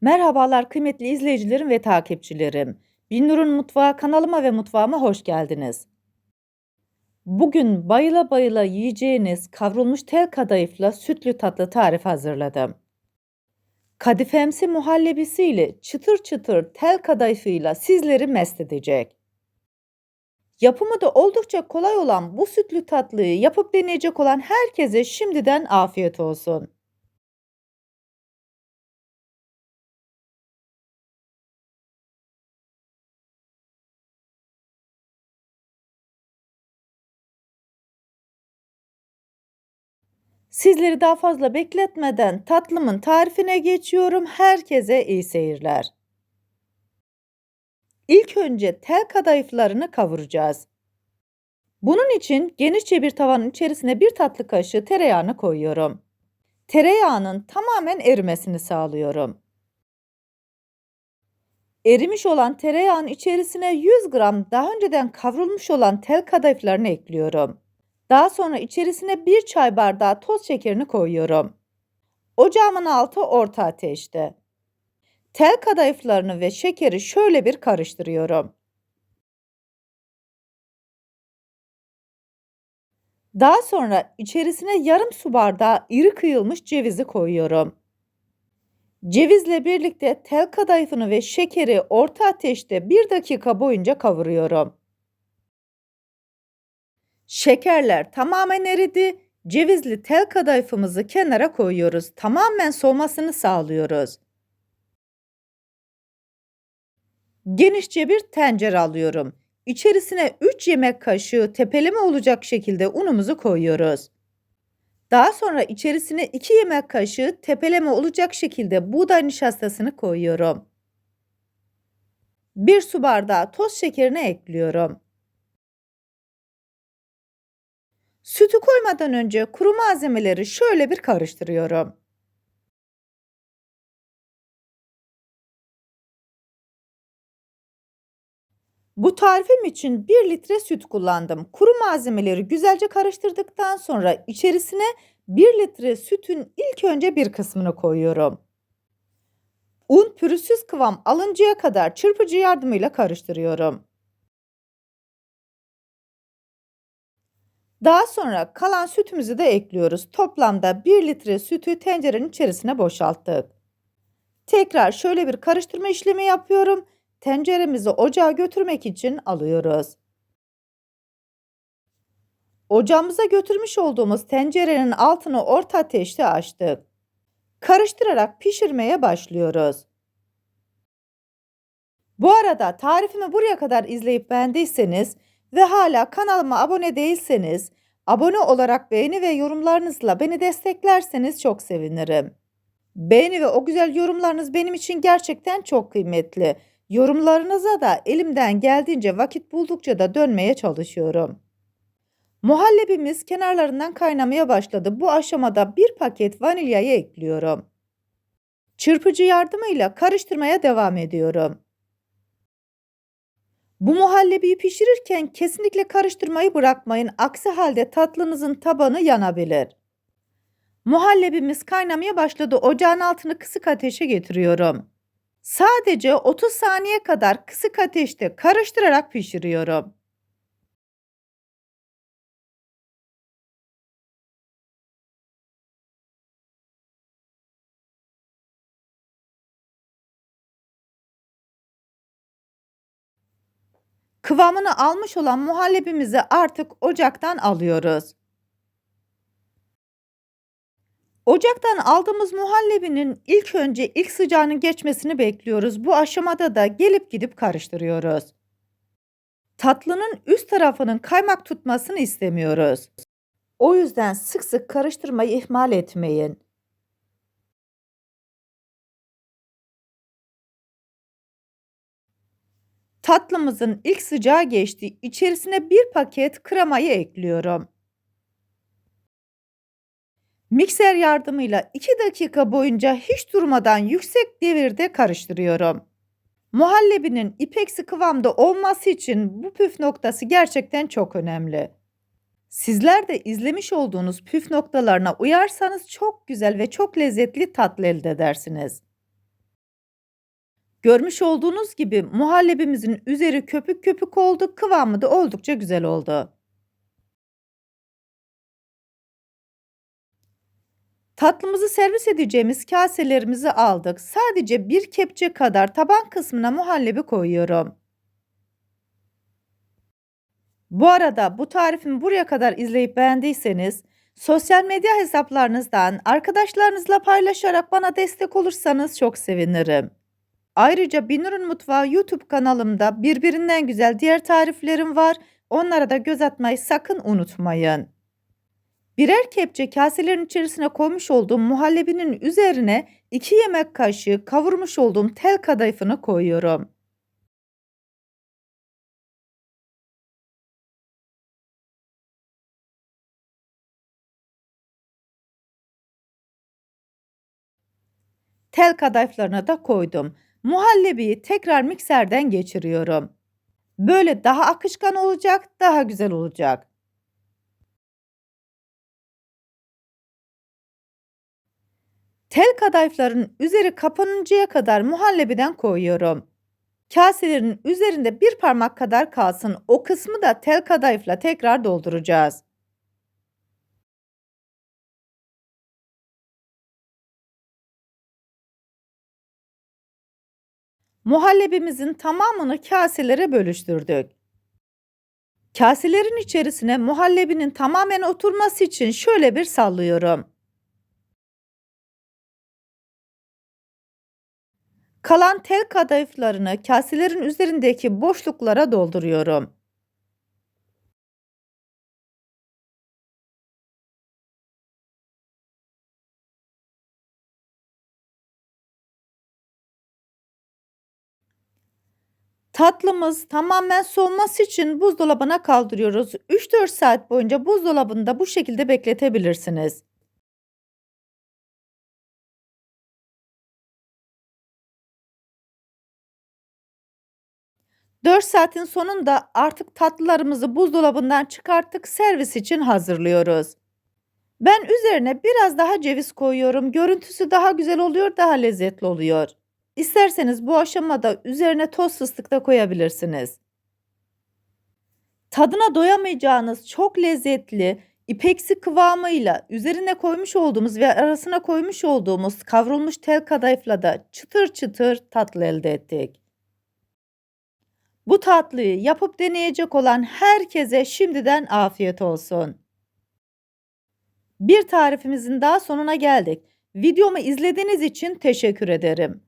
Merhabalar kıymetli izleyicilerim ve takipçilerim. Binnur'un Mutfağı kanalıma ve mutfağıma hoş geldiniz. Bugün bayıla bayıla yiyeceğiniz kavrulmuş tel kadayıfla sütlü tatlı tarifi hazırladım. Kadifemsi muhallebisiyle çıtır çıtır tel kadayıfıyla sizleri mest edecek. Yapımı da oldukça kolay olan bu sütlü tatlıyı yapıp deneyecek olan herkese şimdiden afiyet olsun. Sizleri daha fazla bekletmeden tatlımın tarifine geçiyorum. Herkese iyi seyirler. İlk önce tel kadayıflarını kavuracağız. Bunun için genişçe bir tavanın içerisine bir tatlı kaşığı tereyağını koyuyorum. Tereyağının tamamen erimesini sağlıyorum. Erimiş olan tereyağın içerisine 100 gram daha önceden kavrulmuş olan tel kadayıflarını ekliyorum. Daha sonra içerisine bir çay bardağı toz şekerini koyuyorum. Ocağımın altı orta ateşte. Tel kadayıflarını ve şekeri şöyle bir karıştırıyorum. Daha sonra içerisine yarım su bardağı iri kıyılmış cevizi koyuyorum. Cevizle birlikte tel kadayıfını ve şekeri orta ateşte bir dakika boyunca kavuruyorum. Şekerler tamamen eridi. Cevizli tel kadayıfımızı kenara koyuyoruz. Tamamen soğumasını sağlıyoruz. Genişçe bir tencere alıyorum. İçerisine 3 yemek kaşığı tepeleme olacak şekilde unumuzu koyuyoruz. Daha sonra içerisine 2 yemek kaşığı tepeleme olacak şekilde buğday nişastasını koyuyorum. 1 su bardağı toz şekerini ekliyorum. Sütü koymadan önce kuru malzemeleri şöyle bir karıştırıyorum. Bu tarifim için 1 litre süt kullandım. Kuru malzemeleri güzelce karıştırdıktan sonra içerisine 1 litre sütün ilk önce bir kısmını koyuyorum. Un pürüzsüz kıvam alıncaya kadar çırpıcı yardımıyla karıştırıyorum. Daha sonra kalan sütümüzü de ekliyoruz. Toplamda 1 litre sütü tencerenin içerisine boşalttık. Tekrar şöyle bir karıştırma işlemi yapıyorum. Tenceremizi ocağa götürmek için alıyoruz. Ocağımıza götürmüş olduğumuz tencerenin altını orta ateşte açtık. Karıştırarak pişirmeye başlıyoruz. Bu arada tarifimi buraya kadar izleyip beğendiyseniz ve hala kanalıma abone değilseniz, abone olarak beğeni ve yorumlarınızla beni desteklerseniz çok sevinirim. Beğeni ve o güzel yorumlarınız benim için gerçekten çok kıymetli. Yorumlarınıza da elimden geldiğince vakit buldukça da dönmeye çalışıyorum. Muhallebimiz kenarlarından kaynamaya başladı. Bu aşamada bir paket vanilyayı ekliyorum. Çırpıcı yardımıyla karıştırmaya devam ediyorum. Bu muhallebiyi pişirirken kesinlikle karıştırmayı bırakmayın. Aksi halde tatlınızın tabanı yanabilir. Muhallebimiz kaynamaya başladı. Ocağın altını kısık ateşe getiriyorum. Sadece 30 saniye kadar kısık ateşte karıştırarak pişiriyorum. Kıvamını almış olan muhallebimizi artık ocaktan alıyoruz. Ocaktan aldığımız muhallebinin ilk önce ilk sıcağının geçmesini bekliyoruz. Bu aşamada da gelip gidip karıştırıyoruz. Tatlının üst tarafının kaymak tutmasını istemiyoruz. O yüzden sık sık karıştırmayı ihmal etmeyin. Tatlımızın ilk sıcağı geçti. İçerisine bir paket kremayı ekliyorum. Mikser yardımıyla 2 dakika boyunca hiç durmadan yüksek devirde karıştırıyorum. Muhallebinin ipeksi kıvamda olması için bu püf noktası gerçekten çok önemli. Sizler de izlemiş olduğunuz püf noktalarına uyarsanız çok güzel ve çok lezzetli tatlı elde edersiniz. Görmüş olduğunuz gibi muhallebimizin üzeri köpük köpük oldu, kıvamı da oldukça güzel oldu. Tatlımızı servis edeceğimiz kaselerimizi aldık. Sadece bir kepçe kadar taban kısmına muhallebi koyuyorum. Bu arada bu tarifimi buraya kadar izleyip beğendiyseniz sosyal medya hesaplarınızdan arkadaşlarınızla paylaşarak bana destek olursanız çok sevinirim. Ayrıca Binur'un Mutfağı YouTube kanalımda birbirinden güzel diğer tariflerim var. Onlara da göz atmayı sakın unutmayın. Birer kepçe kaselerin içerisine koymuş olduğum muhallebinin üzerine 2 yemek kaşığı kavurmuş olduğum tel kadayıfını koyuyorum. Tel kadayıflarına da koydum. Muhallebiyi tekrar mikserden geçiriyorum. Böyle daha akışkan olacak, daha güzel olacak. Tel kadayıfların üzeri kapanıncaya kadar muhallebiden koyuyorum. Kaselerin üzerinde bir parmak kadar kalsın. O kısmı da tel kadayıfla tekrar dolduracağız. Muhallebimizin tamamını kaselere bölüştürdük. Kaselerin içerisine muhallebinin tamamen oturması için şöyle bir sallıyorum. Kalan tel kadayıflarını kaselerin üzerindeki boşluklara dolduruyorum. Tatlımız tamamen soğuması için buzdolabına kaldırıyoruz. 3-4 saat boyunca buzdolabında bu şekilde bekletebilirsiniz. Dört saatin sonunda artık tatlılarımızı buzdolabından çıkarttık, servis için hazırlıyoruz. Ben üzerine biraz daha ceviz koyuyorum. Görüntüsü daha güzel oluyor, daha lezzetli oluyor. İsterseniz bu aşamada üzerine toz fıstık da koyabilirsiniz. Tadına doyamayacağınız çok lezzetli, ipeksi kıvamıyla üzerine koymuş olduğumuz ve arasına koymuş olduğumuz kavrulmuş tel kadayıfla da çıtır çıtır tatlı elde ettik. Bu tatlıyı yapıp deneyecek olan herkese şimdiden afiyet olsun. Bir tarifimizin daha sonuna geldik. Videomu izlediğiniz için teşekkür ederim.